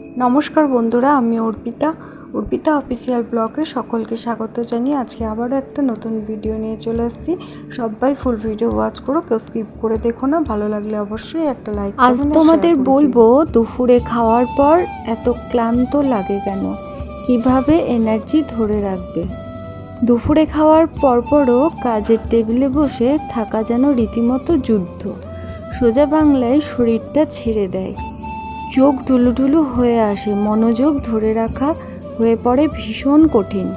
নমস্কার বন্ধুরা আমি অর্পিতা। অর্পিতা অফিসিয়াল ব্লগে সকলকে স্বাগত জানিয়ে আজকে আবারও একটা নতুন ভিডিও নিয়ে চলে আসছি সবাই ফুল ভিডিও ওয়াচ করো কেউ স্কিপ করে দেখো না। ভালো লাগলে অবশ্যই একটা লাইক আজ তোমাদের বলব দুপুরে খাওয়ার পর এত ক্লান্ত লাগে কেন? কীভাবে এনার্জি ধরে রাখবে? দুপুরে খাওয়ার পরপরও কাজের টেবিলে বসে থাকা যেন রীতিমতো যুদ্ধ। সোজা বাংলায় শরীরটা ছেড়ে দেয়। চোখ ঢুলুঢুলু হয়ে আসে, মনোযোগ ধরে রাখা হয়ে পড়ে ভীষণ কঠিন।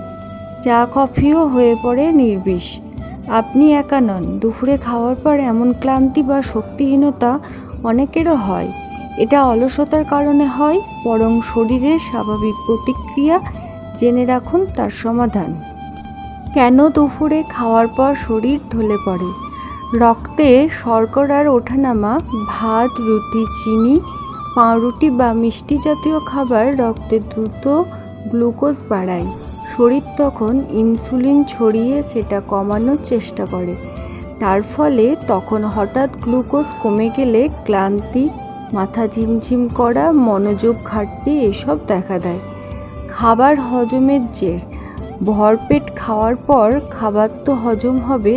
চা কফিও হয়ে পড়ে নির্বিষ। আপনি একা নন, দুপুরে খাওয়ার পর এমন ক্লান্তি বা শক্তিহীনতা অনেকেরও হয়। এটা অলসতার কারণে হয়, বরং শরীরের স্বাভাবিক প্রতিক্রিয়া জেনে রাখুন তার সমাধান। কেন দুপুরে খাওয়ার পর শরীর ঢলে পড়ে? রক্তে শর্করার ওঠানামা, ভাত, রুটি, চিনি পাউরুটি বা মিষ্টি জাতীয় খাবার রক্তে দ্রুত গ্লুকোজ বাড়ায়। শরীর তখন ইনসুলিন ছড়িয়ে সেটা কমানোর চেষ্টা করে। তার ফলে তখন হঠাৎ গ্লুকোজ কমে গেলে ক্লান্তি, মাথা ঝিমঝিম করা, মনোযোগ ঘাটতি এসব দেখা দেয়। খাবার হজমের জের। ভরপেট খাওয়ার পর খাবার তো হজম হবে,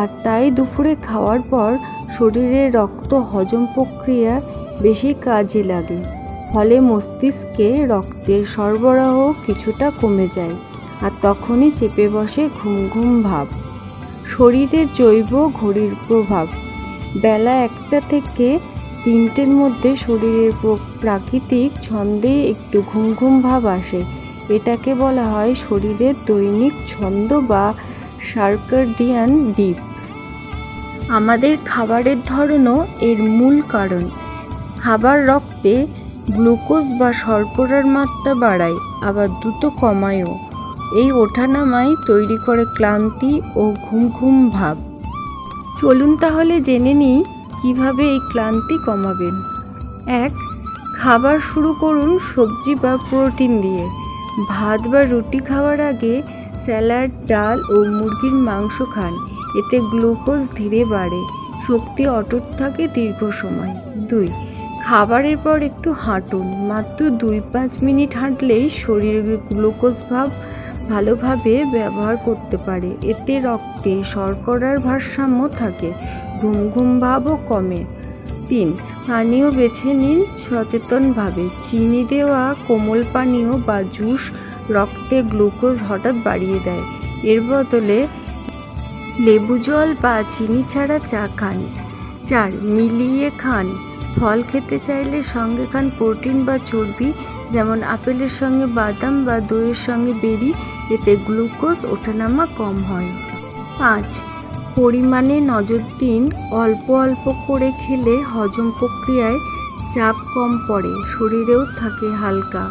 আর তাই দুপুরে খাওয়ার পর শরীরে রক্ত হজম প্রক্রিয়া বেশি কাজে লাগে। ফলে মস্তিষ্কে রক্তের সরবরাহ কিছুটা কমে যায় আর তখনই চেপে বসে ঘুম ঘুম ভাব। শরীরের জৈব ঘড়ির প্রভাব। বেলা একটা থেকে তিনটের মধ্যে শরীরের প্র- প্রাকৃতিক ছন্দে একটু ঘুম ঘুম ভাব আসে। এটাকে বলা হয় শরীরের দৈনিক ছন্দ বা সার্কাডিয়ান ডিপ। আমাদের খাবারের ধরনও এর মূল কারণ। খাবার রক্তে গ্লুকোজ বা শর্করার মাত্রা বাড়ায়, আবার দ্রুত কমায়ও। এই ওঠানামাই তৈরি করে ক্লান্তি ও ঘুম ঘুম ভাব। চলুন তাহলে জেনে নিই কীভাবে এই ক্লান্তি কমাবেন। এক, খাবার শুরু করুন সবজি বা প্রোটিন দিয়ে। ভাত বা রুটি খাওয়ার আগে স্যালাড, ডাল ও মুরগির মাংস খান। এতে গ্লুকোজ ধীরে বাড়ে, শক্তি অটুট থাকে দীর্ঘ সময়। দুই খাবারের পর একটু হাঁটুন, মাত্র দুই পাঁচ মিনিট হাঁটলেই শরীরের গ্লুকোজ ভাব ভালোভাবে ব্যবহার করতে পারে। এতে রক্তে শর্করার ভারসাম্য থাকে, ঘুম ঘুম ভাবও কমে। তিন, পানীয় বেছে নিন সচেতনভাবে। চিনি দেওয়া, কোমল পানীয় বা জুস রক্তে গ্লুকোজ হঠাৎ বাড়িয়ে দেয়। এর বদলে লেবু জল বা চিনি ছাড়া চা খান। চার, মিলিয়ে খান। ফল খেতে চাইলে সঙ্গে খান প্রোটিন বা চর্বি, যেমন আপেলের সঙ্গে বাদাম বা দইয়ের সঙ্গে বেরি, এতে গ্লুকোজ ওঠানামা কম হয়। পাঁচ, পরিমাণে নজর দিন, অল্প অল্প করে খেলে হজম প্রক্রিয়ায় চাপ কম পড়ে, শরীরেও থাকে হালকা।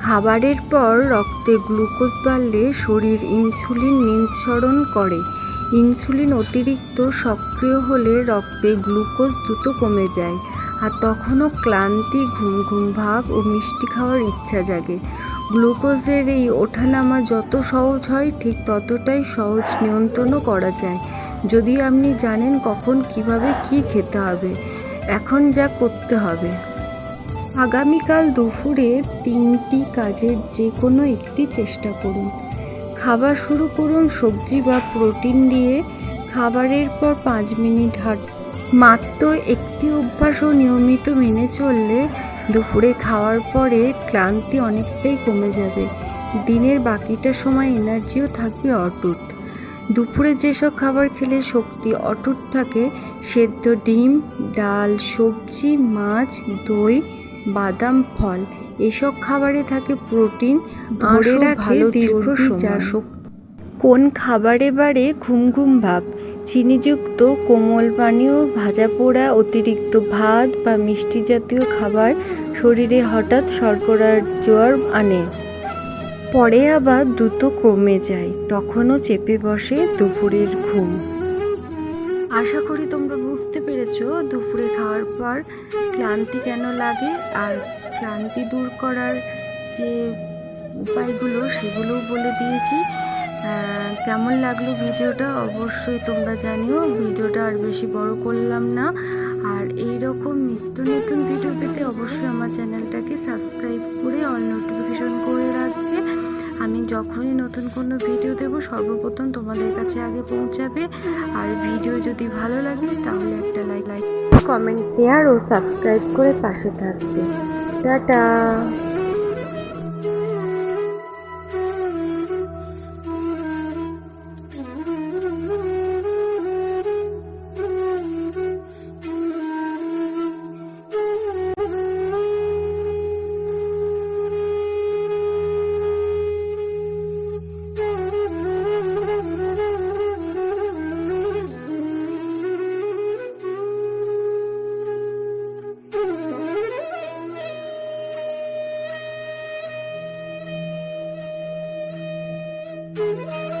খাবারের পর রক্তে গ্লুকোজ বাড়লে শরীর ইনসুলিন নিঃসরণ করে ইনসুলিন অতিরিক্ত সক্রিয় হলে রক্তে গ্লুকোজ দ্রুত কমে যায় আর তখনও ক্লান্তি ঘুম ঘুম ভাব ও মিষ্টি খাওয়ার ইচ্ছা জাগে। গ্লুকোজের এই ওঠানামা যত সহজ হয়, ঠিক ততটাই সহজ নিয়ন্ত্রণও করা যায়। যদি আপনি জানেন কখন কীভাবে কি খেতে হবে, এখন যা করতে হবে। আগামীকাল দুপুরে তিনটি কাজের যে কোনো একটি চেষ্টা করুন। খাবার শুরু করুন সবজি বা প্রোটিন দিয়ে। খাবারের পর পাঁচ মিনিট হাঁট। মাত্র একটি অভ্যাসও নিয়মিত মেনে চললে দুপুরে খাওয়ার পরে ক্লান্তি অনেকটাই কমে যাবে। দিনের বাকিটা সময় এনার্জিও থাকবে অটুট। দুপুরে যেসব খাবার খেলে শক্তি অটুট থাকে, সেদ্ধ ডিম, ডাল, সবজি, মাছ, দই বাদাম ফল এসব খাবারে থাকে প্রোটিন ধরে রাখে ভালো দীর্ঘ যা। কোন খাবারে বাড়ে ঘুম ঘুম ভাব? চিনিযুক্ত কোমল পানীয় ভাজা পোড়া অতিরিক্ত ভাত বা মিষ্টি জাতীয় খাবার শরীরে হঠাৎ শর্করার জোয়ার আনে। পরে আবার দ্রুত কমে যায় তখনও চেপে বসে দুপুরের ঘুম। আশা করি তোমরা বুঝতে দুপুরে খাওয়ার পর ক্লান্তি কেন লাগে? আর ক্লান্তি দূর করার যে উপায়গুলো, সেগুলোও বলে দিয়েছি। কেমন লাগল ভিডিওটা অবশ্যই তোমরা জানিও। ভিডিওটা আর বেশি বড় করলাম না। আর এই রকম নিত্য নতুন ভিডিও পেতে অবশ্যই আমার চ্যানেলটাকে সাবস্ক্রাইব করে অল নোটিফিকেশন করে রাখবে। আমি যখনই নতুন কোনো ভিডিও দেব, সর্বপ্রথম তোমাদের কাছে আগে পৌঁছাবে। আর ভিডিও যদি ভালো লাগে, তাহলে একটা লাইক লাইক কমেন্ট শেয়ার ও সাবস্ক্রাইব করে পাশে থাকবে। টাটা! Thank you.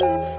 Bye.